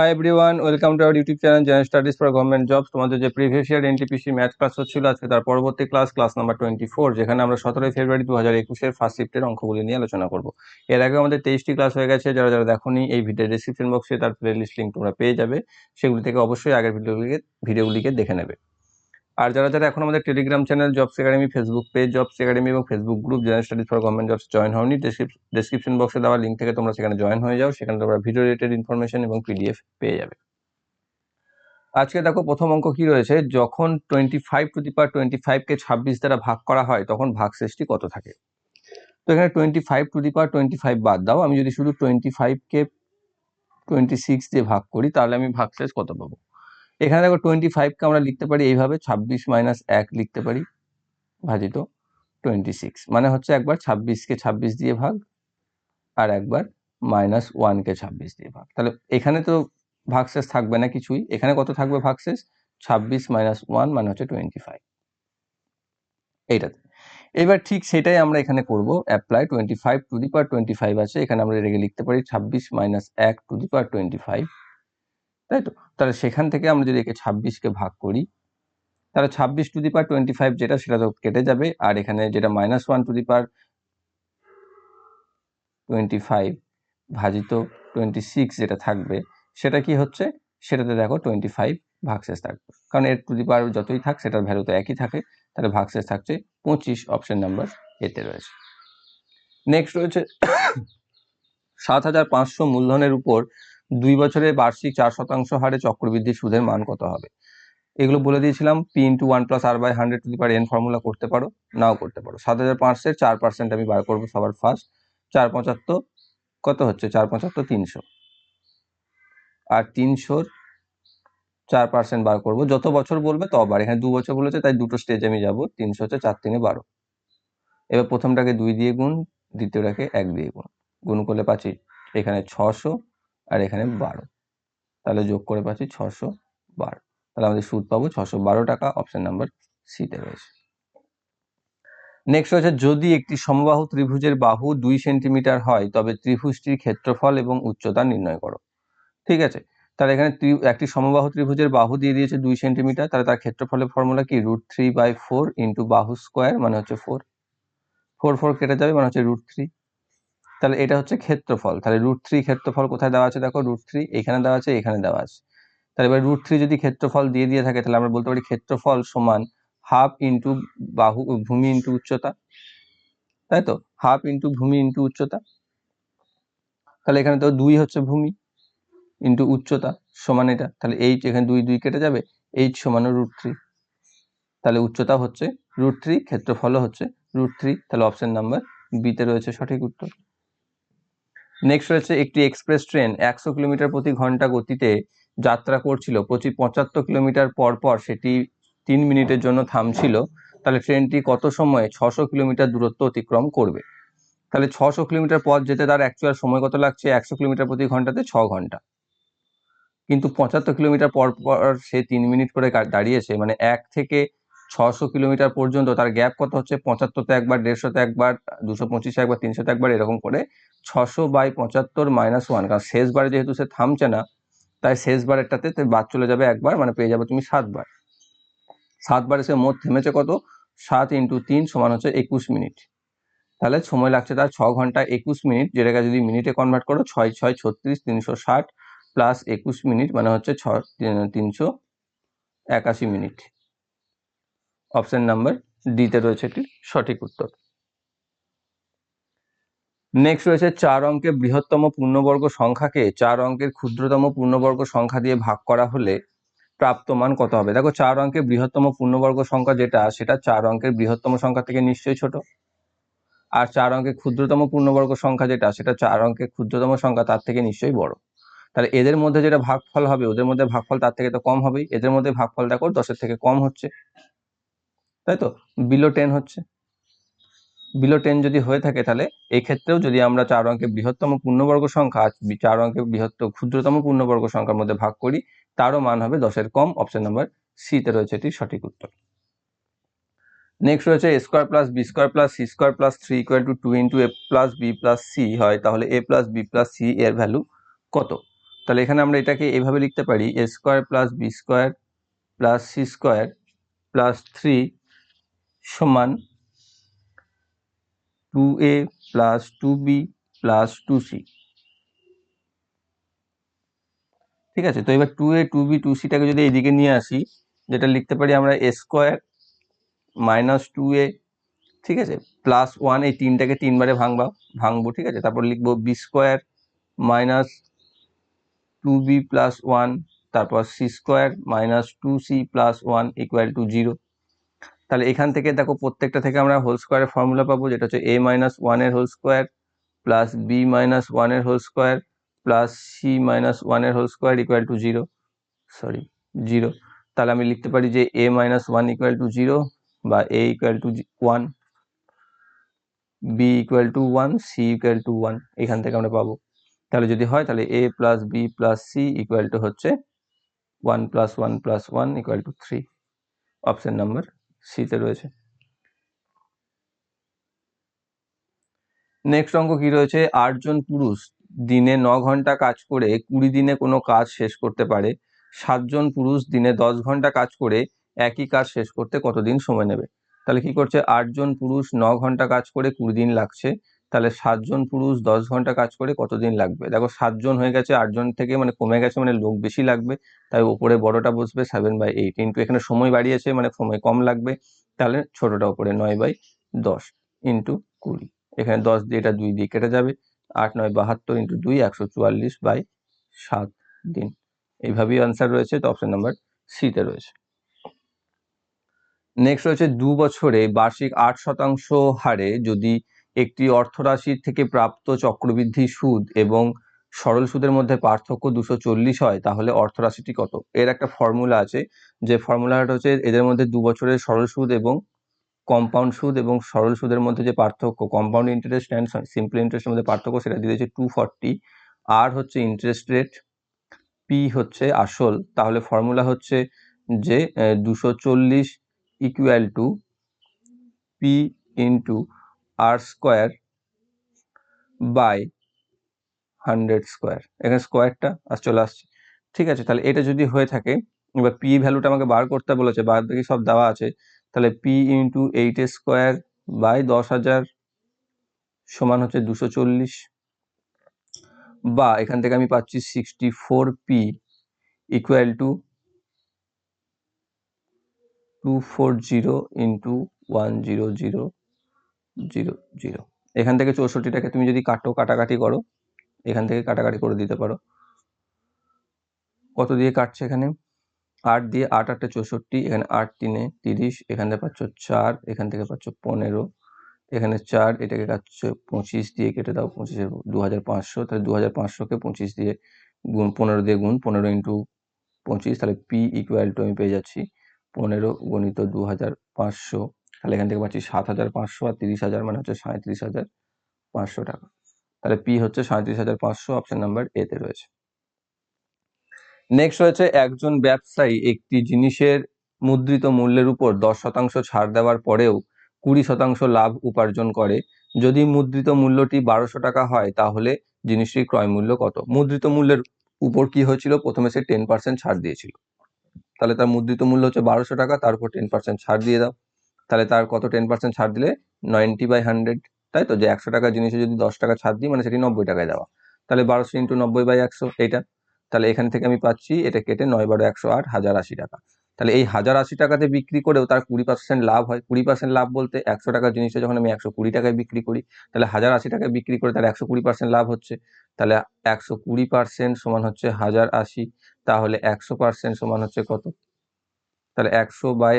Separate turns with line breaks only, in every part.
Hi everyone welcome to our YouTube channel general studies for government jobs তোমাদের যে previous year NTPC math class হচ্ছিল, আজকে তার পরবর্তী class class number twenty four যেখানে আমরা সতেরোই ফেব্রুয়ারি দু হাজার একুশের ফার্স্ট শিফটের অঙ্কগুলি নিয়ে আলোচনা করব। এর আগে আমাদের তেইশটি ক্লাস হয়ে গেছে, যারা যারা দেখোনি এই ভিডিও ডিসক্রিপশন বক্সে তার প্লে লিস্ট লিঙ্ক তোমরা পেয়ে যাবে। সেগুলি থেকে অবশ্যই আগের ভিডিওগুলিকে ভিডিওগুলিকে দেখে নেবে। আর যারা যারা এখন আমাদের Telegram channel jobs academy Facebook page jobs academy এবং Facebook group general studies for government jobs join হওনি ডেসক্রিপশন বক্সে দেওয়া লিঙ্ক থেকে তোমরা সেখানে জয়েন হয়ে যাও। সেখানে তোমরা ভিডিও রিলেটেড ইনফরমেশন এবং পিডিএফ পেয়ে যাবে। আজকে দেখো প্রথম অঙ্ক কি রয়েছে? যখন twenty five to the power twenty ফাইভকে ছাব্বিশ দ্বারা ভাগ করা হয়, তখন ভাগ ভাগশেষটি কত থাকে? তো এখানে twenty five to the power twenty five বাদ দাও। আমি যদি শুধু টোয়েন্টি ফাইভকে টোয়েন্টি সিক্স দিয়ে ভাগ করি, তাহলে আমি ভাগশেষ কত পাবো? এখানে দেখো টোয়েন্টি ফাইভকে আমরা লিখতে পারি এইভাবে, ছাব্বিশ মাইনাস এক লিখতে পারি, ভাজিত টোয়েন্টি সিক্স মানে হচ্ছে একবার ছাব্বিশকে ছাব্বিশ দিয়ে ভাগ, আর একবার মাইনাস ওয়ানকে ছাব্বিশ দিয়ে ভাগ। তাহলে এখানে তো ভাগশেষ থাকবে না কিছুই, এখানে কত থাকবে ভাগশেষ? ছাব্বিশ মাইনাস ওয়ান মানে হচ্ছে টোয়েন্টি ফাইভ এইটাতে এবার ঠিক সেটাই আমরা এখানে করব apply twenty five to the power twenty five আছে, এখানে আমরা রেগে লিখতে পারি, ছাব্বিশ মাইনাস এক to the power twenty five তাই তো? তাহলে সেখান থেকে আমরা যদি একে ছাব্বিশকে ভাগ করি, তাহলে ছাব্বিশ to the power twenty five যেটা সেটা তো কেটে যাবে, আর এখানে যেটা minus one to the power twenty five ভাজিত টোয়েন্টি সিক্স যেটা থাকবে, সেটা কি হচ্ছে? সেটাতে দেখো টোয়েন্টি ফাইভ ভাগশেষ থাকবে। কারণ এর টু দি পাওয়ার যতই থাক, সেটার ভ্যালু তো একই থাকে, তাহলে ভাগশেষ থাকছে পঁচিশ অপশন নাম্বার এতে রয়েছে। নেক্সট রয়েছে সাত হাজার পাঁচশো মূলধনের উপর দুই বছরে বার্ষিক চার শতাংশ হারে চক্রবৃদ্ধি সুদের মান কত হবে? এগুলো বলে দিয়েছিলাম P into one plus R by hundred to the power N formula করতে পারো, নাও করতে পারো। সাত হাজার পাঁচশের চার পার্সেন্ট আমি বার করব সবার ফার্স্ট। চার পঁচাত্তর, কত হচ্ছে? চার পঁচাত্তর, তিনশো। আর তিনশোর চার পার্সেন্ট বার করব, যত বছর বলবে তবার। এখানে দু বছর বলেছে, তাই দুটো স্টেজে আমি যাব, তিনশো হচ্ছে চার তিনে বারো। এবার প্রথমটাকে দুই দিয়ে গুণ, দ্বিতীয়টাকে এক দিয়ে গুণ। গুণ করলে পাচ্ছি এখানে ছশো আর এখানে বারো। তাহলে যোগ করে পাচ্ছি ছশো বারো। তাহলে আমাদের সুদ পাবো ছশো বারো টাকা অপশন নাম্বার সিতে রয়েছে। নেক্সট রয়েছে যদি একটি সমবাহু ত্রিভুজের বাহু দুই সেন্টিমিটার হয় তবে ত্রিভুজটির ক্ষেত্রফল এবং উচ্চতা নির্ণয় করো। ঠিক আছে? তাহলে এখানে একটি সমবাহু ত্রিভুজের বাহু দিয়ে দিয়েছে দুই সেন্টিমিটার তাহলে তার ক্ষেত্রফলের ফর্মুলা কি? Root three by four into বাহু স্কোয়ার মানে হচ্ছে ফোর ফোর ফোর কেটে যাবে মানে হচ্ছে রুট থ্রি তাহলে এটা হচ্ছে ক্ষেত্রফল। তাহলে রুট থ্রি ক্ষেত্রফল কোথায় দেওয়া আছে দেখো? রুট থ্রি এখানে দেওয়া আছে, এখানে দেওয়া আছে। তাহলে এবার রুট থ্রি যদি ক্ষেত্রফল দিয়ে দিয়ে থাকে, তাহলে আমরা বলতে পারি ক্ষেত্রফল সমান হাফ ইন্টু বাহু, ভূমি ইন্টু উচ্চতা। তাই তো? হাফ ইন্টু ভূমি ইন্টু উচ্চতা। তাহলে এখানে তো দুই হচ্ছে ভূমি ইন্টু উচ্চতা সমান এটা। তাহলে এইচ এখানে দুই দুই কেটে যাবে এইচ সমান রুট থ্রি তাহলে উচ্চতা হচ্ছে রুট থ্রি ক্ষেত্রফলও হচ্ছে রুট থ্রি তাহলে অপশন নাম্বার বিতে রয়েছে সঠিক উত্তর। নেক্সট রয়েছে একটি এক্সপ্রেস ট্রেন একশো কিলোমিটার প্রতি ঘণ্টা গতিতে যাত্রা করছিল। প্রতি পঁচাত্তর কিলোমিটার পর পর সেটি তিন মিনিটের জন্য থামছিল। তাহলে ট্রেনটি কত সময়ে ছশো কিলোমিটার দূরত্ব অতিক্রম করবে? তাহলে ছশো কিলোমিটার পথ যেতে তার অ্যাকচুয়াল সময় কত লাগছে? একশো কিলোমিটার প্রতি ঘন্টাতে ছ ঘণ্টা। কিন্তু পঁচাত্তর কিলোমিটার পর পর সে তিন মিনিট করে দাঁড়িয়েছে মানে এক থেকে ছশো কিলোমিটার পর্যন্ত তার গ্যাপ কত হচ্ছে? পঁচাত্তরতে একবার দেড়শোতে একবার, দুশো পঁচিশে একবার তিনশোতে একবার, এরকম করে ছশো বাই পঁচাত্তর মাইনাস ওয়ান কারণ শেষবারে যেহেতু সে থামছে না, তাই শেষবারেরটাতে বাদ চলে যাবে একবার মানে পেয়ে যাবে তুমি সাতবার সাতবারে সে মোট থেমেছে কত? সাত ইন্টু তিন সমান হচ্ছে একুশ মিনিট। তাহলে সময় লাগছে তার ছ ঘণ্টা একুশ মিনিট, যেটাকে যদি মিনিটে কনভার্ট করো, ছয় ছয়, ছত্রিশ, তিনশো ষাট প্লাস একুশ মিনিট মানে হচ্ছে ছ তিনশো একাশি মিনিট। অপশন নাম্বার ডিতে রয়েছে এটি সঠিক উত্তর। নেক্সট রয়েছে চার অঙ্কের বৃহত্তম পূর্ণবর্গ সংখ্যাকে চার অঙ্কের ক্ষুদ্রতম পূর্ণবর্গ সংখ্যা দিয়ে ভাগ করা হলে প্রাপ্ত মান কত হবে? দেখো, চার অঙ্কের বৃহত্তম পূর্ণবর্গ সংখ্যা যেটা, সেটা চার অঙ্কের বৃহত্তম সংখ্যা থেকে নিশ্চয়ই ছোট। আর চার অঙ্কের ক্ষুদ্রতম পূর্ণবর্গ সংখ্যা যেটা, সেটা চার অঙ্কের ক্ষুদ্রতম সংখ্যা তার থেকে নিশ্চয়ই বড়। তাহলে এদের মধ্যে যেটা ভাগফল হবে, ওদের মধ্যে ভাগফল তার থেকে তো কম হবেই। এদের মধ্যে ভাগফল দেখো, দশের থেকে কম হচ্ছে। তাই তো বিলো টেন হচ্ছে। বিলো টেন যদি হয়ে থাকে তাহলে এই ক্ষেত্রেও যদি আমরা চার অঙ্কের বৃহত্তম পূর্ণবর্গ সংখ্যা চার অঙ্কের বৃহত্তম ক্ষুদ্রতম পূর্ণবর্গ সংখ্যার মধ্যে ভাগ করি, তারও মান হবে দশের কম অপশন নাম্বার সিতে রয়েছে এটি সঠিক উত্তর। নেক্সট রয়েছে A square plus B square plus C square plus three equal to two into A plus B plus C হয়, তাহলে A plus B plus C এর ভ্যালু কত? তাহলে এখানে আমরা এটাকে এভাবে লিখতে পারি A square plus B square plus C square plus three সমান two A plus two B plus two C ঠিক আছে? তো এবার two A two B two সিটাকে যদি এইদিকে নিয়ে আসি, যেটা লিখতে পারি আমরা A square minus two A ঠিক আছে? প্লাস ওয়ান এই তিনটাকে তিনবারে ভাঙবা, ভাঙবো, ঠিক আছে? তারপর লিখব B square minus two B plus one তারপর C square minus two C plus one equal to zero তাহলে এখান থেকে দেখো প্রত্যেকটা থেকে আমরা হোল স্কোয়ারের ফর্মুলা পাবো, যেটা হচ্ছে এ মাইনাস ওয়ানের whole square plus B minus ওয়ানের whole square plus C minus ওয়ানের whole square equal to zero sorry zero তাহলে আমি লিখতে পারি যে A minus one equal to zero বা A equal to one B equal to one C equal to one এখান থেকে আমরা পাবো। তাহলে যদি হয় তাহলে A plus B plus C equal to হচ্ছে one plus one plus one equal to three option number সিতে রয়েছে। নেক্সট অঙ্ক কি রয়েছে? আটজন পুরুষ দিনে ন ঘণ্টা কাজ করে কুড়ি দিনে কোনো কাজ শেষ করতে পারে। সাতজন পুরুষ দিনে দশ ঘণ্টা কাজ করে একই কাজ শেষ করতে কতদিন সময় নেবে? তাহলে কি করছে? আটজন পুরুষ ন ঘণ্টা কাজ করে কুড়ি দিন লাগছে। তাহলে সাতজন পুরুষ দশ ঘণ্টা কাজ করে কতদিন লাগবে? দেখো সাতজন হয়ে গেছে, আটজন থেকে মানে কমে গেছে মানে লোক বেশি লাগবে, তাই ওপরে বড়টা বসবে সেভেন বাই এইট ইন্টু এখানে সময় বাড়িয়েছে মানে সময় কম লাগবে, তাহলে ছোটটা ওপরে নয় বাই দশ ইন্টু কুড়ি। এখানে দশ দিয়ে এটা দুই দিয়ে কেটে যাবে, আট, নয়, বাহাত্তর ইন্টু দুই, একশো চুয়াল্লিশ বাই সাত দিন। এইভাবেই আনসার রয়েছে, তো অপশন নাম্বার সিতে রয়েছে। নেক্সট রয়েছে দু বছরে বার্ষিক আট শতাংশ হারে যদি একটি অর্থরাশির থেকে প্রাপ্ত চক্রবৃদ্ধি সুদ এবং সরল সুদের মধ্যে পার্থক্য দুশো চল্লিশ হয়, তাহলে অর্থরাশিটি কত? এর একটা ফর্মুলা আছে, যে ফর্মুলাটা হচ্ছে এদের মধ্যে দু বছরের সরল সুদ এবং কম্পাউন্ড সুদ এবং সরল সুদের মধ্যে যে পার্থক্য কম্পাউন্ড ইন্টারেস্ট অ্যান্ড সিম্পল ইন্টারেস্টের মধ্যে পার্থক্য সেটা দিয়ে দিয়েছে টু ফর্টি আর হচ্ছে ইন্টারেস্ট রেট পি হচ্ছে আসল, তাহলে ফর্মুলা হচ্ছে যে দুশো চল্লিশ equal to P into R square by hundred square এখানে স্কোয়ারটা আর চলে আসছে। ঠিক আছে, তাহলে এটা যদি হয়ে থাকে, এবার পি ভ্যালুটা আমাকে বার করতে বলেছে বাদ বাকি সব দেওয়া আছে, তাহলে P into eight square by দশ হাজার সমান হচ্ছে দুশো চল্লিশ বা এখান থেকে আমি পাচ্ছি sixty four P equal to two four zero into one zero zero zero zero. এখান থেকে চৌষট্টিটাকে তুমি যদি কাটো, কাটাকাটি করো, এখান থেকে কাটাকাটি করে দিতে পারো। কত দিয়ে কাটছে এখানে? আট দিয়ে আট আটটা চৌষট্টি, এখানে আট, তিনে তিরিশ, এখান থেকে পাচ্ছ চার, এখান থেকে পাচ্ছ পনেরো, এখানে চার, এটাকে কাটছ পঁচিশ দিয়ে কেটে দাও, পঁচিশে দু হাজার পাঁচশো, তাহলে দু হাজার পাঁচশোকে পঁচিশ দিয়ে গুণ পনেরো দিয়ে গুণ পনেরো ইন্টু পঁচিশ, তাহলে পি ইকুয়াল টু আমি পেয়ে যাচ্ছি পনেরো গণিত দু হাজার পাঁচশো। তাহলে এখান থেকে পাচ্ছি সাত হাজার পাঁচশো আর তিরিশ হাজার মানে হচ্ছে সাঁত্রিশ হাজার পাঁচশো টাকা। তাহলে পি হচ্ছে সাঁত্রিশ হাজার পাঁচশো অপশন নাম্বার এতে রয়েছে। নেক্সট রয়েছে একজন ব্যবসায়ী একটি জিনিসের মুদ্রিত মূল্যের উপর দশ শতাংশ ছাড় দেওয়ার পরেও কুড়ি শতাংশ লাভ উপার্জন করে। যদি মুদ্রিত মূল্যটি বারোশো টাকা হয়, তাহলে জিনিসটির ক্রয় মূল্য কত? মুদ্রিত মূল্যের উপর কি হয়েছিল? প্রথমে সে টেন পার্সেন্ট ছাড় দিয়েছিল। তাহলে তার মুদ্রিত মূল্য হচ্ছে বারোশো টাকা, তার উপর টেন পার্সেন্ট ছাড় দিয়ে দাও। তাহলে তার কত টেন পার্সেন্ট ছাড় দিলে? নাইনটি বাই হান্ড্রেড তাই তো? যে একশো টাকা জিনিসে যদি দশ টাকা ছাড় দিই মানে সেটি নব্বই টাকায় দেওয়া। তাহলে বারোশো ইন্টু নব্বই বাই একশো, এইটা। তাহলে এখান থেকে আমি পাচ্ছি, এটা কেটে নয় বারো একশো আট, হাজার আশি টাকা। তাহলে এই হাজার আশি টাকাতে বিক্রি করেও তার কুড়ি পার্সেন্ট লাভ হয়। কুড়ি পার্সেন্ট লাভ বলতে একশো টাকার জিনিসটা যখন আমি একশো কুড়ি টাকায় বিক্রি করি, তাহলে হাজার আশি টাকায় বিক্রি করে তাহলে একশো কুড়ি পার্সেন্ট লাভ হচ্ছে। তাহলে একশো কুড়ি পার্সেন্ট সমান হচ্ছে হাজার আশি, তাহলে একশো পার্সেন্ট সমান হচ্ছে কত? তাহলে একশো বাই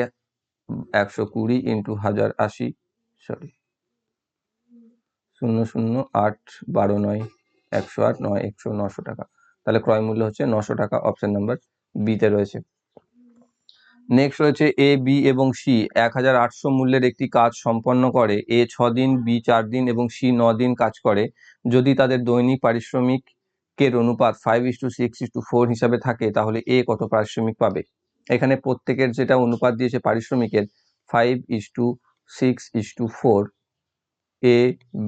একশো কুড়ি ইন্টু হাজার আশি সরি শূন্য শূন্য আট বারো নয়, একশো আট নয়, একশো নশো টাকা। তাহলে ক্রয় মূল্য হচ্ছে নশো টাকা অপশন নাম্বার বিতে রয়েছে। নেক্সট রয়েছে এ বি এবং সি এক হাজার আটশো মূল্যের একটি কাজ সম্পন্ন করে, এ ছ দিন, বি চার দিন এবং সি ন দিন কাজ করে। যদি তাদের দৈনিক পারিশ্রমিকের অনুপাত five is to six is to four হিসাবে থাকে, তাহলে এ কত পারিশ্রমিক পাবে? এখানে প্রত্যেকের যেটা অনুপাত দিয়েছে পারিশ্রমিকের five is to six is to four A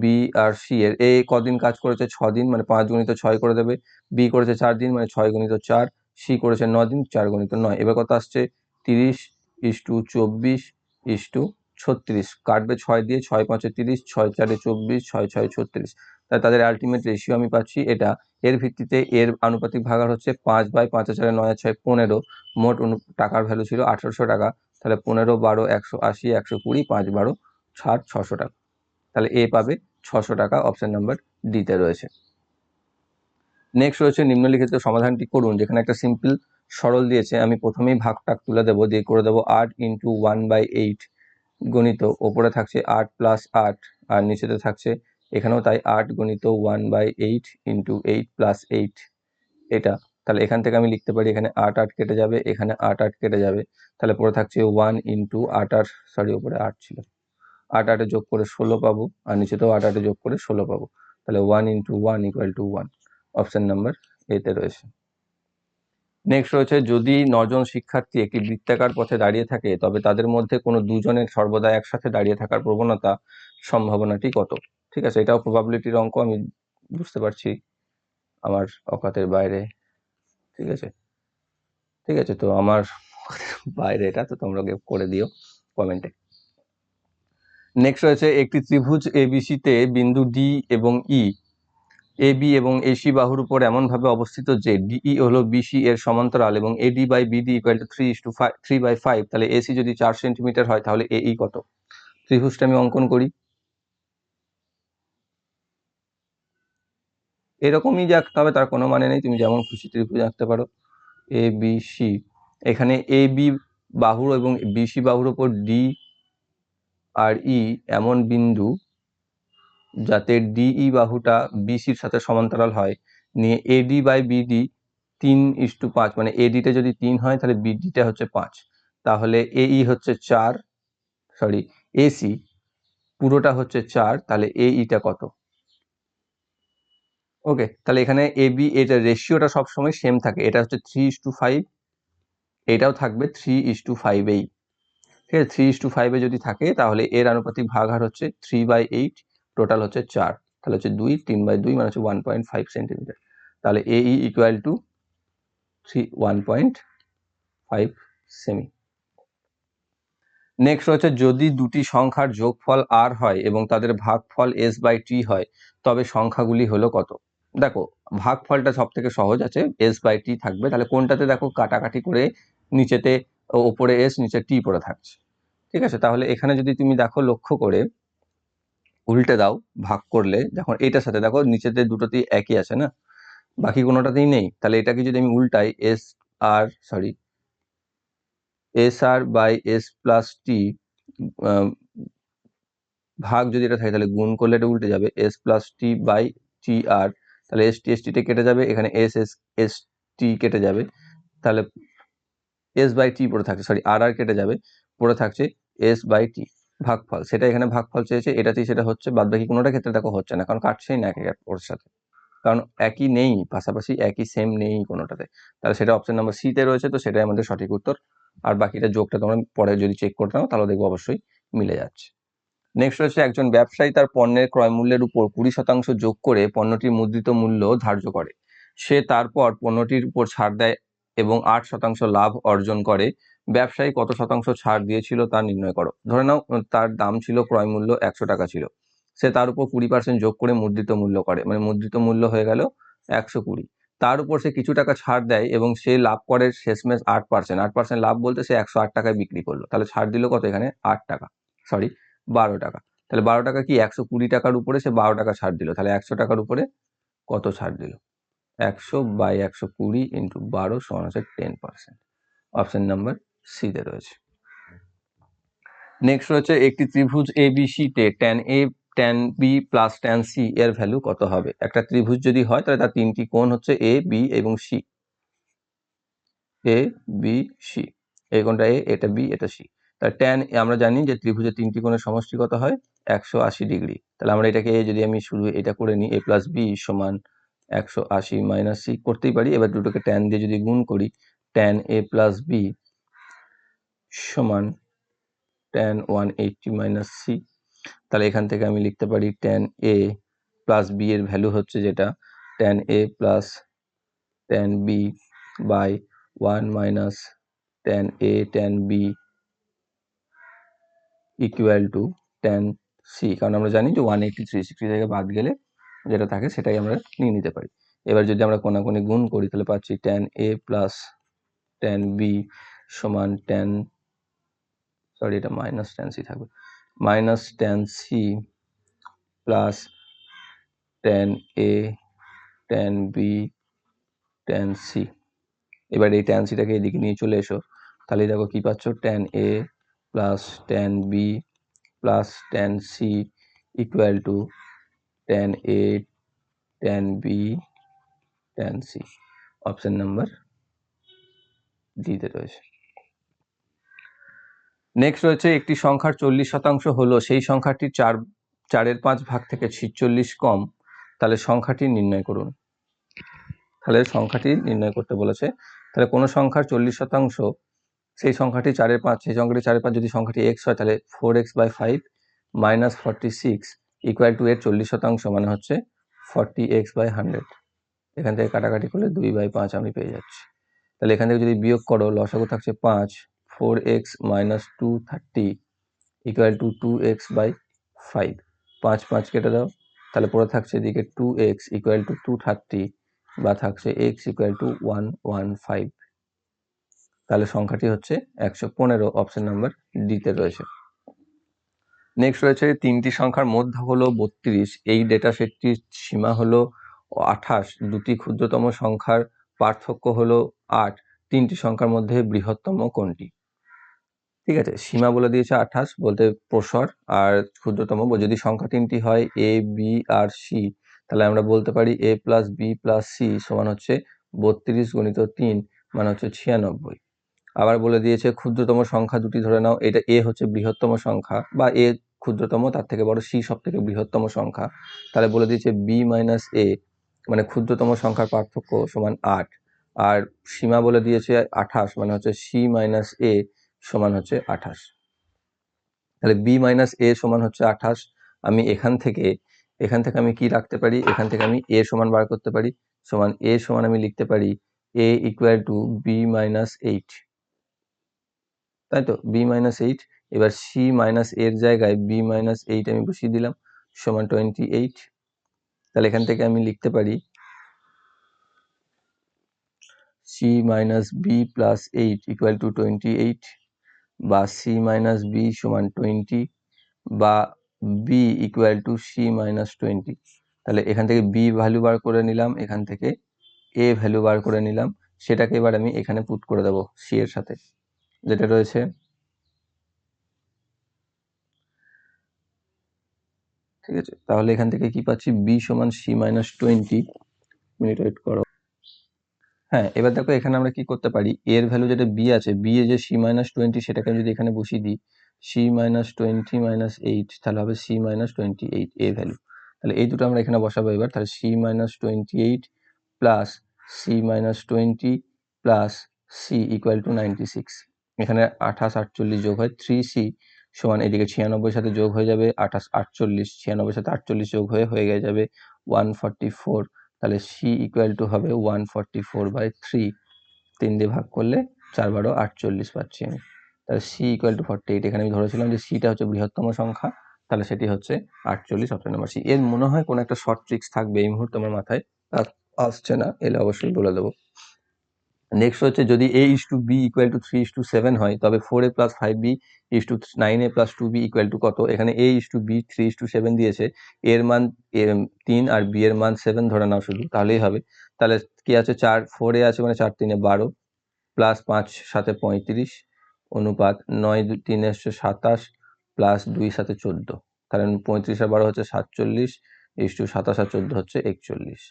B R C এর। এ কদিন কাজ করেছে? ছ দিন মানে পাঁচ গুণিত ছয় করে দেবে। বি করেছে চার দিন মানে ছয় গুণিত চার। সি করেছে ন দিন, চার গুণিত নয়। এবার কত আসছে? তিরিশ ইস টু চব্বিশ ইস টু ছত্রিশ। কাটবে ছয় দিয়ে ছয় পাঁচে তিরিশ, ছয় চারে চব্বিশ, ছয় ছয় ছত্রিশ। তাদের আলটিমেট রেশিও আমি পাচ্ছি এটা। এর ভিত্তিতে এর আনুপাতিক ভাগার হচ্ছে পাঁচ বাই পাঁচ চারে নয় ছয় পনেরো। মোট টাকার ভ্যালু ছিল আঠারোশো টাকা। তাহলে পনেরো বারো একশো আশি, একশো কুড়ি, পাঁচ বারো, ষাট, ছশো টাকা। তাহলে এ পাবে ছশো টাকা অপশান নাম্বার ডিতে রয়েছে। নেক্সট রয়েছে নিম্নলিখিত সমাধানটি করুন, যেখানে একটা সিম্পল সরল দিয়েছে। আমি প্রথমেই ভাগ টাক তুলে দেবো, দিয়ে করে দেবো আট ইন্টু ওয়ান বাই এইট গণিত। ওপরে থাকছে আট প্লাস আট, আর নিচেতে থাকছে এখানেও তাই আট গণিত one by eight into eight plus eight এটা। তাহলে এখান থেকে আমি লিখতে পারি এখানে আট আট কেটে যাবে, এখানে আট আট কেটে যাবে। তাহলে পরে থাকছে ওয়ান ইন্টু আট আট সরি ওপরে আট ছিল। আট আটে যোগ করে ষোলো পাবো, আর নিচেতেও আট আটে যোগ করে ষোলো পাবো। তাহলে one into one equal to one option number এতে রয়েছে। নেক্সট রয়েছে, যদি নজন শিক্ষার্থী একটি বৃত্তাকার পথে দাঁড়িয়ে থাকে, তবে তাদের মধ্যে কোনো দুজনের সর্বদা একসাথে দাঁড়িয়ে থাকার প্রবণতা সম্ভাবনাটি কত? ঠিক আছে, এটাও প্রবাবিলিটির অঙ্ক, আমি বুঝতে পারছি আমার অকাতের বাইরে, ঠিক আছে? ঠিক আছে, তো আমার বাইরে এটা তো তোমরা করে দিও কমেন্টে নেক্সট রয়েছে একটি ত্রিভুজ এবিসিতে বিন্দু ডি এবং ই এ বি এবং এসি বাহুর উপর এমনভাবে অবস্থিত যে ডিই হলো বিসি এর সমান্তরাল এবং AD by BD equal to three two five three by five তাহলে এসি যদি চার সেন্টিমিটার হয়, তাহলে এই কত? ত্রিভুজটা আমি অঙ্কন করি। এরকমই যে আঁকতে হবে তার কোনো মানে নেই। তুমি যেমন খুশি ত্রিভুজ আঁকতে পারো। এ বি সি এখানে এ বি বাহুর এবং বি সি বাহুর ওপর ডি আর ই এমন বিন্দু যাতে ডিই বাহুটা বিসির সাথে সমান্তরাল হয়। নিয়ে এডি বাই বিডি তিন ইস টু পাঁচ মানে এডিটা যদি তিন হয়, তাহলে বিডিটা হচ্ছে পাঁচ। তাহলে এই হচ্ছে চার সরি এসি পুরোটা হচ্ছে চার, তাহলে এইটা কত? ওকে তাহলে এখানে এ বি এটা রেশিওটা সবসময় সেম থাকে। এটা হচ্ছে থ্রি ইস টু ফাইভ এটাও থাকবে থ্রি ইস টু ফাইভেই ঠিক আছে? থ্রি ইস টু ফাইভে যদি থাকে, তাহলে এর আনুপাতিক ভাগ হার হচ্ছে থ্রি বাই এইট টোটাল হচ্ছে চার। তাহলে হচ্ছে দুই, তিন বাই দুই মানে হচ্ছে ওয়ান পয়েন্ট ফাইভ সেন্টিমিটার তাহলে A E equal to three one point five semi next হচ্ছে যদি দুটি সংখ্যার যোগফল আর হয় এবং তাদের ভাগফল এস বাই টি হয়, তবে সংখ্যাগুলি হলো কত? দেখো, ভাগফলটা সব থেকে সহজ আছে এস বাই টি থাকবে। তাহলে কোনটাতে দেখো কাটাকাটি করে নিচেতে, ওপরে এস নিচে টি পড়ে থাকছে। ঠিক আছে? তাহলে এখানে যদি তুমি দেখো, লক্ষ্য করে উল্টে দাও, ভাগ করলে, যখন এটার সাথে দেখো, নিচেতে দুটোতেই একই আছে না? বাকি কোনোটাতেই নেই। তাহলে এটাকে যদি আমি উল্টাই S R sorry S R by S plus T ভাগ যদি এটা থাকে, তাহলে গুণ করলে এটা উল্টে যাবে। S plus T by T R তাহলে এস টি এস টিটা কেটে যাবে, এখানে এস এস এস টি কেটে যাবে। তাহলে এস বাই টি পড়ে থাকছে সরি আর আর কেটে যাবে, পড়ে থাকছে এস বাই টি ভাগফল। সেটা এখানে ভাগফল চেয়েছে, এটাতেই সেটা হচ্ছে বাদ বাকি কোনোটা ক্ষেত্রে দেখো হচ্ছে না, কারণ কাটছেই না এক ওর সাথে। কারণ একই নেই, পাশাপাশি একই সেম নেই কোনোটাতে। তাহলে সেটা অপশন নাম্বার সিতে রয়েছে, তো সেটাই আমাদের সঠিক উত্তর। আর বাকিটা যোগটা তোমরা পরে যদি চেক করতে নাও, তাহলে দেখব অবশ্যই মিলে যাচ্ছে। নেক্সট হচ্ছে একজন ব্যবসায়ী তার পণ্যের ক্রয় মূল্যের উপর কুড়ি শতাংশ যোগ করে পণ্যটির মুদ্রিত মূল্য ধার্য করে। সে তারপর পণ্যটির উপর ছাড় দেয় এবং আট শতাংশ লাভ অর্জন করে। ব্যবসায়ী কত শতাংশ ছাড় দিয়েছিল তা নির্ণয় করো। ধরে নাও তার দাম ছিল, ক্রয় মূল্য একশো টাকা ছিল। সে তার উপর কুড়ি পার্সেন্ট যোগ করে মুদ্রিত মূল্য করে মানে মুদ্রিত মূল্য হয়ে গেল একশো কুড়ি। তার উপর সে কিছু টাকা ছাড় দেয় এবং সে লাভ করে শেষমেশ আট পার্সেন্ট আট পার্সেন্ট লাভ বলতে সে একশো আট টাকায় বিক্রি করল। তাহলে ছাড় দিল কত এখানে? আট টাকা। সরি বারো টাকা। তাহলে বারো টাকা কি একশো কুড়ি টাকার উপরে সে বারো টাকা ছাড় দিল। তাহলে একশো টাকার উপরে কত ছাড় দিল? একশো বাই একশো কুড়ি ইন্টু বারো সমান হচ্ছে টেন পার্সেন্ট অপশন নাম্বার সিতে রয়েছে। নেক্সট রয়েছে একটি ত্রিভুজ এ বি সিতে tan A tan B plus tan C এর ভ্যালু কত হবে? একটা ত্রিভুজ যদি হয়, তাহলে তার তিনটি কোণ হচ্ছে এ বি এবং সি এ বি সি এই কোণটা এ এটা বি এটা সি ট্যান আমরা জানি যে ত্রিভুজের তিনটি কোণের সমষ্টি কত হয় একশো আশি ডিগ্রি। তাহলে আমরা এটাকে যদি আমি শুরু এটা করে নিই, এ প্লাস বি সমান একশো আশি মাইনাস সি করতেই পারি। এবার দুটোকে ট্যান দিয়ে যদি গুণ করি ট্যান এ প্লাস বি সমান tan one eighty minus C তাহলে এখান থেকে আমি লিখতে পারি টেন এ প্লাস বি এর ভ্যালু হচ্ছে যেটা tan A plus tan B by one minus tan A tan B equal to tan C কারণ আমরা জানি যে ওয়ান এইটি থ্রি সিক্সটি থেকে বাদ গেলে যেটা থাকে সেটাই আমরা নিয়ে নিতে পারি। এবার যদি আমরা কোনাকুনি গুণ করি, তাহলে পাচ্ছি tan A plus tan B সমান টেন সরি এটা মাইনাস টেন সি থাকবে। Minus tan C plus tan A tan B tan C এবার এই টেন সিটাকে এদিকে নিয়ে চলে এসো। তাহলে দেখো কী পাচ্ছ? Tan A plus tan B plus tan C equal to tan A tan B tan C option number ডিতে রয়েছে। নেক্সট রয়েছে, একটি সংখ্যার চল্লিশ শতাংশ হলো, সেই সংখ্যাটি চার, চারের পাঁচ ভাগ থেকে ছিচল্লিশ কম, তাহলে সংখ্যাটি নির্ণয় করুন। তাহলে সংখ্যাটি নির্ণয় করতে বলেছে, তাহলে কোনো সংখ্যার চল্লিশ শতাংশ সেই সংখ্যাটি চারের পাঁচ, সেই সংখ্যাটি চারের পাঁচ যদি সংখ্যাটি এক্স হয়, তাহলে four X by five minus forty six equal to এর চল্লিশ শতাংশ মানে হচ্ছে ফর্টি এক্স বাই হান্ড্রেড এখান থেকে কাটাকাটি করলে দুই বাই পাঁচ আমি পেয়ে যাচ্ছি। তাহলে এখান থেকে যদি বিয়োগ করো, লসাগু থাকছে পাঁচ four X minus two thirty equal to two X by five পাঁচ পাঁচ কেটে দাও, তাহলে পরে থাকছে এদিকে two X equal to two thirty বা থাকছে X equal to one one five তাহলে সংখ্যাটি হচ্ছে একশো পনেরো অপশন নাম্বার ডিতে রয়েছে। নেক্সট রয়েছে তিনটি সংখ্যার মধ্য হলো বত্রিশ, এই ডেটা সেটটির সীমা হলো আঠাশ, দুটি ক্ষুদ্রতম সংখ্যার পার্থক্য হলো আট, তিনটি সংখ্যার মধ্যে বৃহত্তম কোনটি? ঠিক আছে, সীমা বলে দিয়েছে আঠাশ, বলতে প্রসর, আর ক্ষুদ্রতম, যদি সংখ্যা তিনটি হয় এ বি আর সি তাহলে আমরা বলতে পারি A plus B plus C সমান হচ্ছে বত্রিশ গণিত তিন মানে হচ্ছে ছিয়ানব্বই। আবার বলে দিয়েছে, ক্ষুদ্রতম সংখ্যা দুটি ধরে নাও, এটা এ হচ্ছে বৃহত্তম সংখ্যা, বা এ ক্ষুদ্রতম, তার থেকে বড় সি সব থেকে বৃহত্তম সংখ্যা। তাহলে বলে দিয়েছে বি মাইনাস এ মানে ক্ষুদ্রতম সংখ্যার পার্থক্য সমান আট। আর সীমা বলে দিয়েছে আঠাশ মানে হচ্ছে সি মাইনাস এ সমান হচ্ছে আঠাশ। তাহলে বি মাইনাস এ সমান হচ্ছে আঠাশ। আমি এখান থেকে এখান থেকে আমি কি রাখতে পারি? এখান থেকে আমি এ সমান বার করতে পারি। সমান এ সমান আমি লিখতে পারি A equal to B minus eight তাই তো? বি মাইনাস এইট এবার সি মাইনাস এর জায়গায় বি মাইনাস এইট আমি বসিয়ে দিলাম, সমান টোয়েন্টি এইট তাহলে এখান থেকে আমি লিখতে পারি C minus B plus eight equal to twenty eight বা সি মাইনাস বি সমান টোয়েন্টি বা B equal to C minus twenty তাহলে এখান থেকে বি ভ্যালু বার করে নিলাম, এখান থেকে এ ভ্যালু বার করে নিলাম, সেটাকে এবার আমি এখানে পুট করে দেবো সি এর সাথে। যেটা রয়েছে। ঠিক আছে, তাহলে এখান থেকে কি পাচ্ছি? বি সমান C minus twenty minute wait করো। হ্যাঁ এবার দেখো এখানে আমরা কি করতে পারি? এর ভ্যালু যেটা বি আছে বি এ যে সি মাইনাস টোয়েন্টি সেটাকে যদি এখানে বসিয়ে দিই C minus twenty minus eight তাহলে হবে সি মাইনাস টোয়েন্টি এইট এ ভ্যালু তাহলে এই দুটো আমরা এখানে বসাবো এবার, তাহলে C minus twenty eight plus C minus twenty plus C equal to ninety six এখানে আঠাশ আটচল্লিশ যোগ হয় থ্রি সি সমান এদিকে ছিয়ানব্বই সাথে যোগ হয়ে যাবে, আঠাশ আটচল্লিশ ছিয়ানব্বই সাথে আটচল্লিশ যোগ হয়ে হয়ে গিয়ে যাবে ওয়ান ফর্টি ফোর তাহলে সি ইকুয়াল টু হবে one forty four by three তিন দিয়ে ভাগ করলে চার বারো আটচল্লিশ পাচ্ছি আমি। তাহলে C equal to forty eight এখানে আমি ধরেছিলাম যে সিটা হচ্ছে বৃহত্তম সংখ্যা, তাহলে সেটি হচ্ছে আটচল্লিশ অপশন নাম্বার সি এর মনে হয় কোনো একটা শর্ট ট্রিক্স থাকবে এই মুহূর্তে আমার মাথায় আসছে না, এলে অবশ্যই বলে দেবো। নেক্সট হচ্ছে যদি A is to B equal to three is to seven হয়, তবে four A plus five B is to nine A plus two B equal to কত? এখানে A is to B three is to seven দিয়েছে। এর মান তিন আর B এর মান সেভেন ধরে নাও শুধু, তাহলেই হবে। তাহলে কি আছে? চার ফোর এ আছে মানে চার তিনে বারো প্লাস পাঁচ সাথে পঁয়ত্রিশ, অনুপাত নয় তিনে হচ্ছে সাতাশ প্লাস দুই সাথে চোদ্দ। কারণ পঁয়ত্রিশ আর বারো হচ্ছে সাতচল্লিশ ইস টু সাতাশ আর চোদ্দ হচ্ছে একচল্লিশ।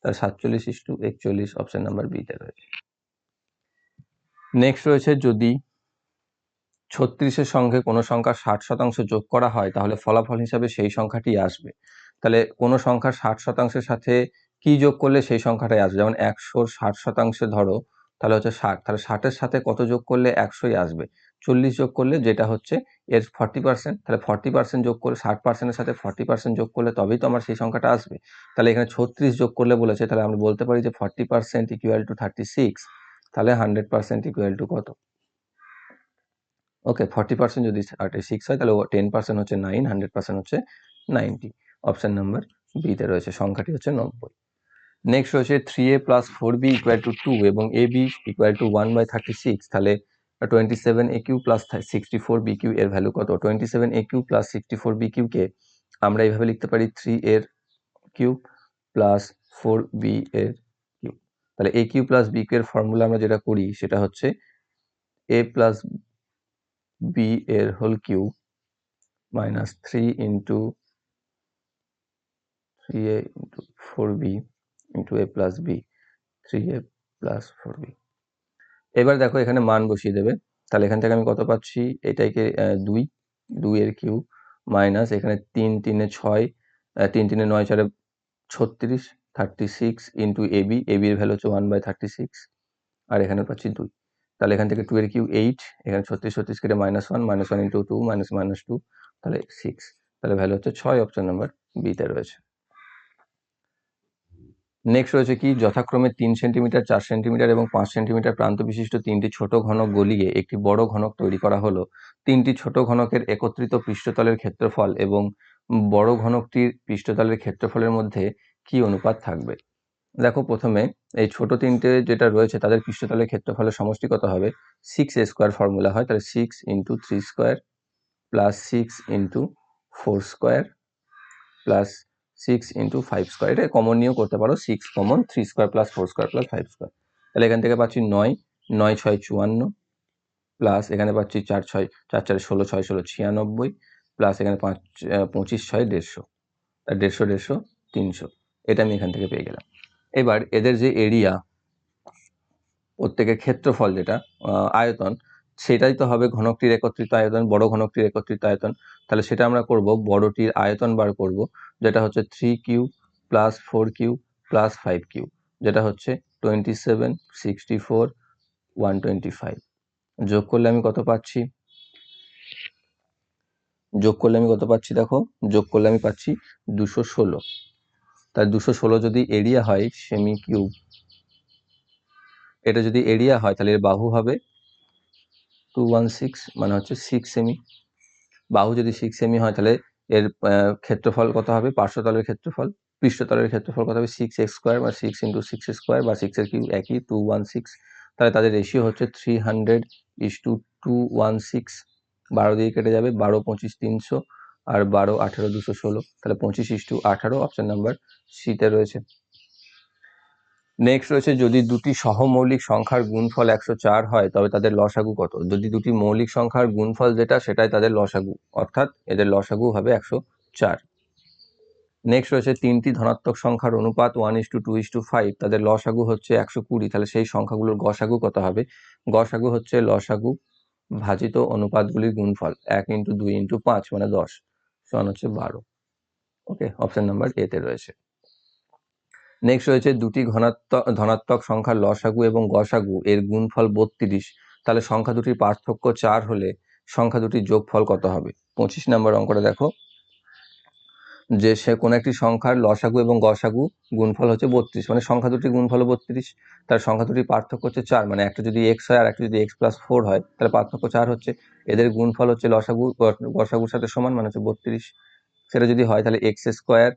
তাহলে সাতচল্লিশ ইস টু একচল্লিশ অপশন নাম্বার বিতে রয়েছে। নেক্সট রয়েছে যদি ছত্রিশের সঙ্গে কোনো সংখ্যা ষাট শতাংশ যোগ করা হয়, তাহলে ফলাফল হিসাবে সেই সংখ্যাটি আসবে। তাহলে কোনো সংখ্যা ষাট শতাংশের সাথে কি যোগ করলে সেই সংখ্যাটাই আসবে? যেমন একশোর ষাট শতাংশে ধরো, তাহলে হচ্ছে ষাট। তাহলে ষাটের সাথে কত যোগ করলে একশোই আসবে? চল্লিশ যোগ করলে যেটা হচ্ছে এর ফর্টি পার্সেন্ট তাহলে ফর্টি পার্সেন্ট যোগ করে ষাট পার্সেন্টের সাথে ফর্টি পার্সেন্ট যোগ করলে তবেই তো আমার সেই সংখ্যাটা আসবে। তাহলে এখানে ছত্রিশ যোগ করলে বলেছে, তাহলে আমরা বলতে পারি যে forty percent equal to thirty six তাহলে হান্ড্রেড পার্সেন্ট ইকুয়াল টু কত? ওকে ফর্টি পার্সেন্ট যদি থার্টি সিক্স হয়, তাহলে টেন পার্সেন্ট হচ্ছে নাইন হান্ড্রেড পার্সেন্ট হচ্ছে নাইনটি অপশান নাম্বার বিতে রয়েছে, সংখ্যাটি হচ্ছে নব্বই। নেক্সট রয়েছে three A plus four B equal to two এবং A B equal to one by thirty six তাহলে twenty seven A cube plus sixty four B cube এর ভ্যালু কত? Twenty seven A cube plus sixty four B কিউকে আমরা এইভাবে লিখতে পারি three এর cube plus four B এর তাহলে A cube plus B cube এর ফর্মুলা আমরা যেটা করি সেটা হচ্ছে এ প্লাস বি এর whole cube minus three into three A into four B into A plus B three A plus four B এবার দেখো এখানে মান বসিয়ে দেবে। তাহলে এখান থেকে আমি কত পাচ্ছি? এটাকে দুই দুই এর কিউ মাইনাস এখানে তিন, তিনে ছয় তিন, তিনে নয় চারে ছত্রিশ থার্টি সিক্স ইন্টু এবি এবির ভ্যালু হচ্ছে ওয়ান বাই থার্টি সিক্স আর এখানে পাচ্ছি দুই। তাহলে এখান থেকে টু এর কিউ এইট এখানে ছত্রিশ ছত্রিশ কেটে minus one minus one into two minus minus two তাহলে সিক্স তাহলে ভ্যালু হচ্ছে ছয় অপশন নাম্বার বিতে রয়েছে। নেক্সট রয়েছে কি? যথাক্রমে তিন সেন্টিমিটার চার সেন্টিমিটার এবং পাঁচ সেন্টিমিটার প্রান্ত বিশিষ্ট তিনটি ছোট ঘনক গলিয়ে একটি বড় ঘনক তৈরি করা হলো। তিনটি ছোট ঘনকের একত্রিত পৃষ্ঠতলের ক্ষেত্রফল এবং বড় ঘনকটির পৃষ্ঠতলের ক্ষেত্রফলের মধ্যে কি অনুপাত থাকবে? দেখো প্রথমে এই ছোট তিনটে যেটা রয়েছে তাদের পৃষ্ঠতলের ক্ষেত্রফলের সমষ্টি কত হবে সিক্স স্কোয়ার ফর্মুলা হয়, তাহলে six into three square plus six into four square plus six into five square এটা কমন নিয়েও করতে পারো six common three square plus four square plus five square তাহলে এখান থেকে পাচ্ছি নয় নয় ছয় চুয়ান্ন প্লাস এখানে পাচ্ছি চার ছয়, চার চার ষোলো, ছয় ষোলো ছিয়ানব্বই প্লাস এখানে পাঁচ পঁচিশ ছয় দেড়শো। আর দেড়শো দেড়শো, তিনশো। এটা আমি এখান থেকে পেয়ে গেলাম। এবার এদের যে এরিয়া প্রত্যেকের ক্ষেত্রফল যেটা আয়তন, সেটাই তো হবে ঘনকটির একত্রিত আয়তন, বড় ঘনকটির একত্রিত আয়তন। তাহলে সেটা আমরা করব, বড়টির আয়তন বার করব, যেটা হচ্ছে three cube plus four cube plus five cube যেটা হচ্ছে twenty seven sixty four one twenty five যোগ করলে আমি কত পাচ্ছি? যোগ করলে আমি কত পাচ্ছি দেখো? যোগ করলে আমি পাচ্ছি দুশো ষোলো। তাই দুশো ষোলো যদি এরিয়া হয় সেমি কিউব এটা যদি এরিয়া হয় তাহলে এর বাহু হবে টু ওয়ান সিক্স মানে হচ্ছে সিক্স সেমি বাহু যদি সিক্স সেমি হয় তাহলে এর ক্ষেত্রফল কত হবে? পার্শ্বতলের ক্ষেত্রফল। পৃষ্ঠতলের ক্ষেত্রফল কত হবে? সিক্স এক্স স্কোয়ার বা সিক্স ইন্টু সিক্স স্কোয়ার বা সিক্সের কিউ একই টু ওয়ান সিক্স তাহলে তাদের রেশিও হচ্ছে three hundred is to two one six বারো দিয়ে কেটে যাবে, বারো পঁচিশ তিনশো। আর বারো, আঠেরো, দুশো ষোলো। তাহলে পঁচিশ ইস টু আঠারো অপশন নাম্বার সিতে রয়েছে। নেক্সট রয়েছে, যদি দুটি সহমৌলিক সংখ্যার গুণফল একশো চার হয়, তবে তাদের লসাগু কত? যদি দুটি মৌলিক সংখ্যার গুণফল যেটা, সেটাই তাদের লসাগু, অর্থাৎ এদের লসাগু হবে একশো চার। নেক্সট রয়েছে, তিনটি ধনাত্মক সংখ্যার অনুপাত one is to two is to five তাদের লসাগু হচ্ছে একশো কুড়ি। তাহলে সেই সংখ্যাগুলোর গসাগু কত হবে? গসাগু হচ্ছে লসাগু ভাজিত অনুপাতগুলির গুণফল, এক ইন্টু দুই ইন্টু পাঁচ মানে দশ। সমান হচ্ছে বারো। ওকে অপশন নাম্বার এতে রয়েছে। নেক্সট রয়েছে দুটি ঘনাত্মক ধনাত্মক সংখ্যার লসাগু এবং গসাগু, এর গুণফল বত্রিশ। তাহলে সংখ্যা দুটির পার্থক্য চার হলে সংখ্যা দুটির যোগফল কত হবে? পঁচিশ নম্বর অঙ্কটা দেখো। যে সে কোনো একটি সংখ্যার লসাগু এবং গসাগু গুণফল হচ্ছে বত্রিশ। মানে সংখ্যা দুটির গুণফল বত্রিশ, তার সংখ্যা দুটির পার্থক্য হচ্ছে চার। মানে একটা যদি এক্স হয় আর একটা যদি এক্স প্লাস ফোর হয়, তাহলে পার্থক্য চার হচ্ছে। এদের গুণফল হচ্ছে লসাগু গসাগুর সাথে সমান মানে হচ্ছে বত্রিশ। সেটা যদি হয়, তাহলে X square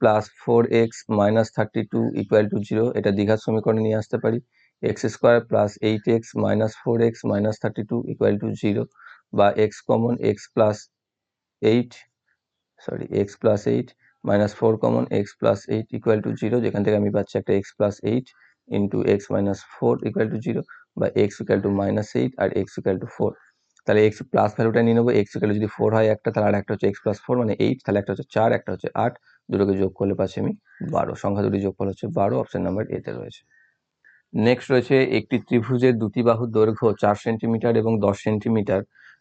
plus four X minus thirty two equal to zero এটা দীঘার সমীকরণে নিয়ে আসতে পারি। X square plus eight X minus four X minus thirty two equal to zero বা X common X plus eight sorry X plus eight minus four common X plus eight equal to zero যেখান থেকে আমি পাচ্ছি একটা X plus eight into X minus four equal to zero বা X equal to minus eight R x equal to four তাহলে x plus ভ্যালুটা নিয়ে নেব এক্স ইকুয়াল যদি ফোর হয় একটা, তাহলে আর একটা হচ্ছে এক্স প্লাস ফোর মানে এইট তাহলে একটা হচ্ছে চার, একটা হচ্ছে আট, দুটোকে যোগ করলে পাচ্ছি আমি বারো। সংখ্যা দুটি যোগফল হচ্ছে বারো অপশন নাম্বার এতে রয়েছে। নেক্সট রয়েছে একটি ত্রিভুজের দুটি বাহুর দৈর্ঘ্য চার সেন্টিমিটার এবং দশ সেন্টিমিটার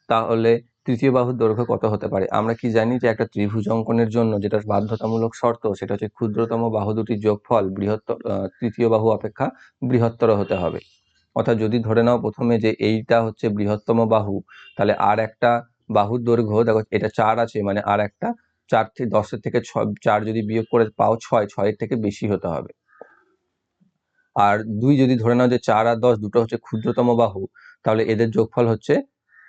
তাহলে তৃতীয় বাহুর দৈর্ঘ্য কত হতে পারে? আমরা কি জানি যে একটা ত্রিভুজ অঙ্কনের জন্য যেটা বাধ্যতামূলক শর্ত, সেটা হচ্ছে ক্ষুদ্রতম বাহু দুটির যোগফল বৃহত্তর তৃতীয় বাহু অপেক্ষা বৃহত্তর হতে হবে। অর্থাৎ যদি ধরে নাও প্রথমে যে এইটা হচ্ছে বৃহত্তম বাহু, তাহলে আর একটা বাহুর দৈর্ঘ্য, দেখো এটা চার আছে মানে আর একটা চার থেকে দশের থেকে ছয় চার যদি বিয়োগ করে পাও ছয়, ছয়ের থেকে বেশি হতে হবে। আর দুই যদি ধরে নাও যে চার আর দশ, দুটো হচ্ছে ক্ষুদ্রতম বাহু, তাহলে এদের যোগফল হচ্ছে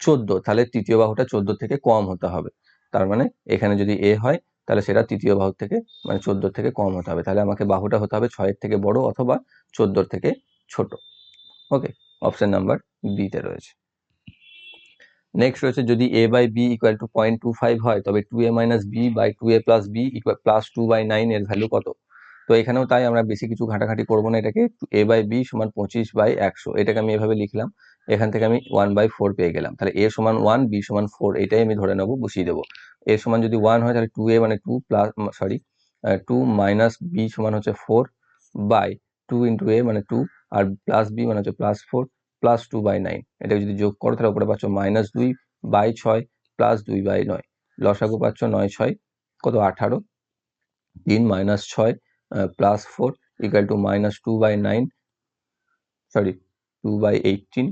চোদ্দ, তাহলে তৃতীয় বাহুটা চোদ্দ থেকে কম হতে হবে। তার মানে এখানে যদি এ হয়, তাহলে সেটা তৃতীয় বাহু থেকে মানে চোদ্দ থেকে কম হতে হবে। তাহলে আমাকে বাহুটা হতে হবে ছয়ের থেকে বড় অথবা চোদ্দোর থেকে ছোট। ওকে, অপশন নাম্বার বিতে রয়েছে। নেক্সট রয়েছে, যদি A by B equal to point two five হয়, তবে two A minus B by two A plus B equal plus two by nine এর ভ্যালু কত? তো এখানেও তাই আমরা বেশি কিছু ঘাটাঘাটি করব না, এটাকে এ বাই বি সমান পঁচিশ বাই একশো। এটাকে আমি এভাবে লিখলাম। এখান থেকে আমি ওয়ান বাই ফোর পেয়ে গেলাম। তাহলে এ সমান ওয়ান বি সমান ফোর এটাই আমি ধরে নেব, বসিয়ে দেবো। এ সমান যদি ওয়ান হয়, তাহলে টু এ মানে two plus sorry two minus B সমান হচ্ছে four by two into A মানে টু আর প্লাস বি মানে হচ্ছে plus four plus two by nine এটা যদি যোগ করো, তাহলে উপরে পাচ্ছ মাইনাস দুই বাই ছয় প্লাস দুই বাই নয়। লসাগু পাচ্ছ নয় ছয়, কত আঠারো? তিন মাইনাস ছয় plus four equal to minus two by nine sorry two by eighteen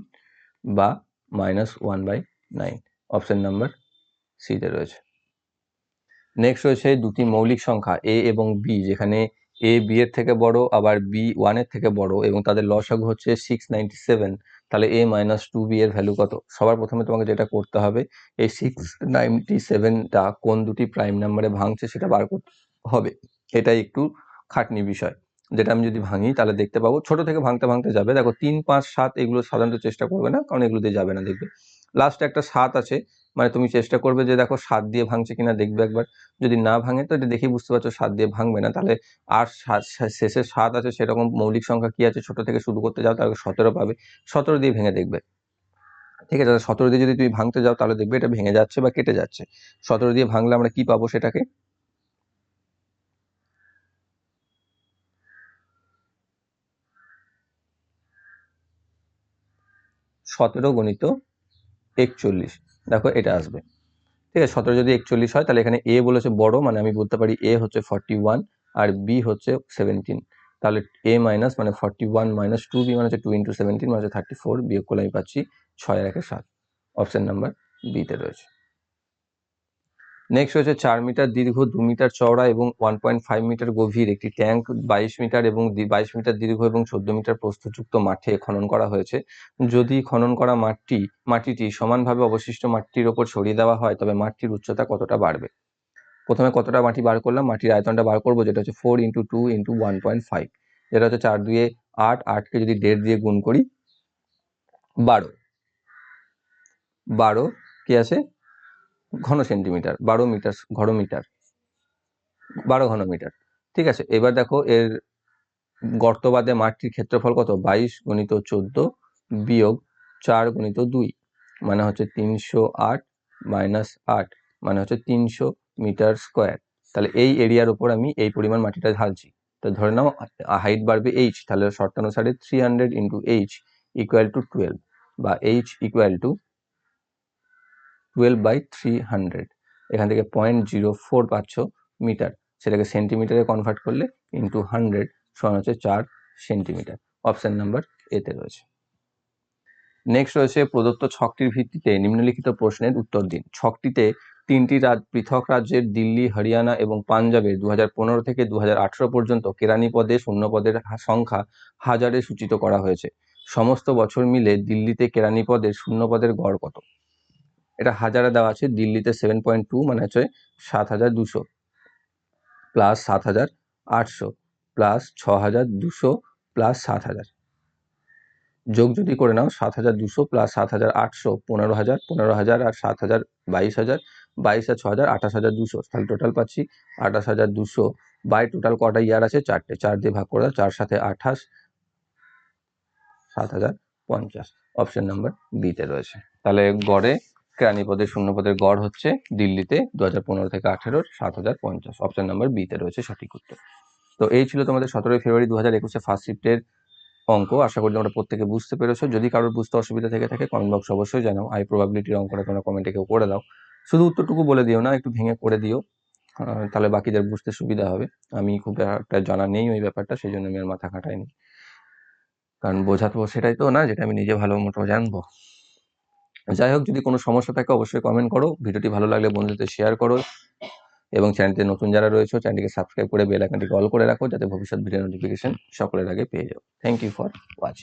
বা minus one by nine option number সিতে রয়েছে। নেক্সট রয়েছে দুটি মৌলিক সংখ্যা এ এবং বি যেখানে এ বি এর থেকে বড়, আবার বি ওয়ানের থেকে বড়, এবং তাদের লসাগু হচ্ছে সিক্স নাইনটি সেভেন তাহলে এ মাইনাস টু বি এর ভ্যালু কত? সবার প্রথমে তোমাকে যেটা করতে হবে, এই সিক্স নাইনটি সেভেনটা কোন দুটি প্রাইম নাম্বারে ভাঙছে সেটা বার করতে হবে। এটাই একটু খাটনি বিষয়। যেটা আমি যদি ভাঙি, তাহলে দেখতে পাবো। ছোট থেকে ভাঙতে ভাঙতে যাবে। দেখো, তিন, পাঁচ, সাত এগুলো সাধারণত চেষ্টা করবে না, কারণ এগুলো দিয়ে যাবে না দেখবে। লাস্টে একটা সাত আছে মানে তুমি চেষ্টা করবে যে দেখো সাত দিয়ে ভাঙছে কিনা দেখবে একবার। যদি না ভাঙে, তো এটা দেখেই বুঝতে পারছ সাত দিয়ে ভাঙবে না। তাহলে আর সাত শেষে সাত আছে, সেরকম মৌলিক সংখ্যা কি আছে? ছোট থেকে শুরু করতে যাও, তাহলে সতেরো পাবে। সতেরো দিয়ে ভেঙে দেখবে। ঠিক আছে সতেরো দিয়ে যদি তুমি ভাঙতে যাও, তাহলে দেখবে এটা ভেঙে যাচ্ছে বা কেটে যাচ্ছে। সতেরো দিয়ে ভাঙলে আমরা কি পাবো সেটাকে? সতেরো গণিত একচল্লিশ। দেখো এটা আসবে। ঠিক আছে, সতেরো যদি একচল্লিশ হয়, তাহলে এখানে এ বলেছে বড় মানে আমি বলতে পারি এ হচ্ছে ফর্টি ওয়ান আর বি হচ্ছে সেভেন্টিন তাহলে এ মাইনাস মানে forty one minus two B মানে হচ্ছে টু ইন্টু সেভেন্টিন মানে হচ্ছে থার্টি ফোর বিয়োগ করলে আমি পাচ্ছি ছয় এক সাত। অপশান নাম্বার বিতে রয়েছে। নেক্সট হচ্ছে চার মিটার দীর্ঘ, দু মিটার চওড়া এবং ওয়ান পয়েন্ট ফাইভ মিটার গভীর। একটি ট্যাঙ্ক বাইশ মিটার এবং বাইশ মিটার দীর্ঘ এবং চোদ্দ মিটার প্রস্থযুক্ত মাঠে খনন করা হয়েছে। যদি খনন করা মাঠটি, মাটিটি সমানভাবে অবশিষ্ট মাটির ওপর ছড়িয়ে দেওয়া হয়, তবে মাটির উচ্চতা কতটা বাড়বে? প্রথমে কতটা মাটি বার করলাম? মাটির আয়তনটা বার করব, যেটা হচ্ছে four into two into one point five যেটা হচ্ছে চার দুয়ে আট আটকে যদি দেড় দিয়ে গুণ করি, বারো। বারো কি আছে? ঘন সেন্টিমিটার বারো মিটার ঘন মিটার বারো ঘন মিটার ঠিক আছে, এবার দেখো এর গর্তবাদে মাঠটির ক্ষেত্রফল কত? বাইশ গণিত চোদ্দ বিয়োগ চার গণিত দুই মানে হচ্ছে তিনশো আট মাইনাস আট মানে হচ্ছে তিনশো মিটার স্কোয়ার তাহলে এই এরিয়ার উপর আমি এই পরিমাণ মাটিটা ঢালছি। তো ধরে নাও হাইট বাড়বে এইচ তাহলে শর্তানুসারে three hundred into H equal to twelve বা H equal to twelve by three hundred এখান থেকে পয়েন্ট জিরো ফোর পাচ্ছ মিটার সেটাকে সেন্টিমিটারে কনভার্ট করলে ইন্টু হান্ড্রেড সমান হচ্ছে চার সেন্টিমিটার অপশন নাম্বার এতে রয়েছে। নেক্সট রয়েছে প্রদত্ত ছকটির ভিত্তিতে নিম্নলিখিত প্রশ্নের উত্তর দিন। ছকটিতে তিনটি রাজ, পৃথক রাজ্যের দিল্লি, হরিয়ানা এবং পাঞ্জাবের দু থেকে দু হাজার আঠারো পর্যন্ত কেরানি পদে, শূন্য পদের সংখ্যা হাজারে সূচিত করা হয়েছে। সমস্ত বছর মিলে দিল্লিতে কেরানি পদের শূন্য পদের গড় কত? এটা হাজারে দেওয়া আছে, দিল্লিতে সেভেন পয়েন্ট টু মানে হচ্ছে সাত হাজার দুশো। প্লাস সাত হাজার আটশো প্লাস ছ হাজার দুশো প্লাস সাত হাজার। যোগ যদি করে নাও, সাত হাজার দুশো প্লাস সাত হাজার আটশো, পনেরো হাজার পনেরো হাজার আর সাত হাজার বাইশ হাজার, বাইশ আর ছ হাজার, আঠাশ হাজার দুশো। তাহলে টোটাল পাচ্ছি আঠাশ হাজার দুশো বাই টোটাল কটা ইয়ার আছে? চারটে। চার দিয়ে ভাগ করে দাও, চার সাথে আঠাশ, সাত হাজার পঞ্চাশ। অপশন নাম্বার বিতে রয়েছে। তাহলে গড়ে কেরানিপদের শূন্যপদের গড় হচ্ছে দিল্লিতে দু হাজার পনেরো থেকে আঠেরোর সাত হাজার পঞ্চাশ। অপশন নাম্বার বিতে রয়েছে সঠিক উত্তর। তো এই ছিল তোমাদের সতেরোই ফেব্রুয়ারি দু হাজার একুশে ফার্স্ট শিফটের অঙ্ক। আশা করি তোমরা প্রত্যেকে বুঝতে পেরেছ। যদি কারোর বুঝতে অসুবিধা থেকে থাকে কমেন্ট বক্স অবশ্যই জানাও। আই প্রবাবিলিটির অঙ্কটা তোমরা কমেন্টে কেউ করে দাও। শুধু উত্তরটুকু বলে দিও না, একটু ভেঙে করে দিও। তাহলে বাকিদের বুঝতে সুবিধা হবে। আমি খুব একটা জানা নেই ওই ব্যাপারটা সেই জন্য আমি আর মাথা খাটাইনি। কারণ বোঝাতো সেটাই তো না, যেটা আমি নিজে ভালো মতো জানব। যাই হোক, যদি কোনো সমস্যা থাকে অবশ্যই কমেন্ট করো। ভিডিওটি ভালো লাগলে বন্ধুদের শেয়ার করো এবং চ্যানেলটি নতুন যারা রয়েছে চ্যানেলটিকে সাবস্ক্রাইব করে বেল আইকনটিকে অল করে রাখো যাতে ভবিষ্যৎ ভিডিও নোটিফিকেশন সকলের আগে পেয়ে যাও। Thank you for watching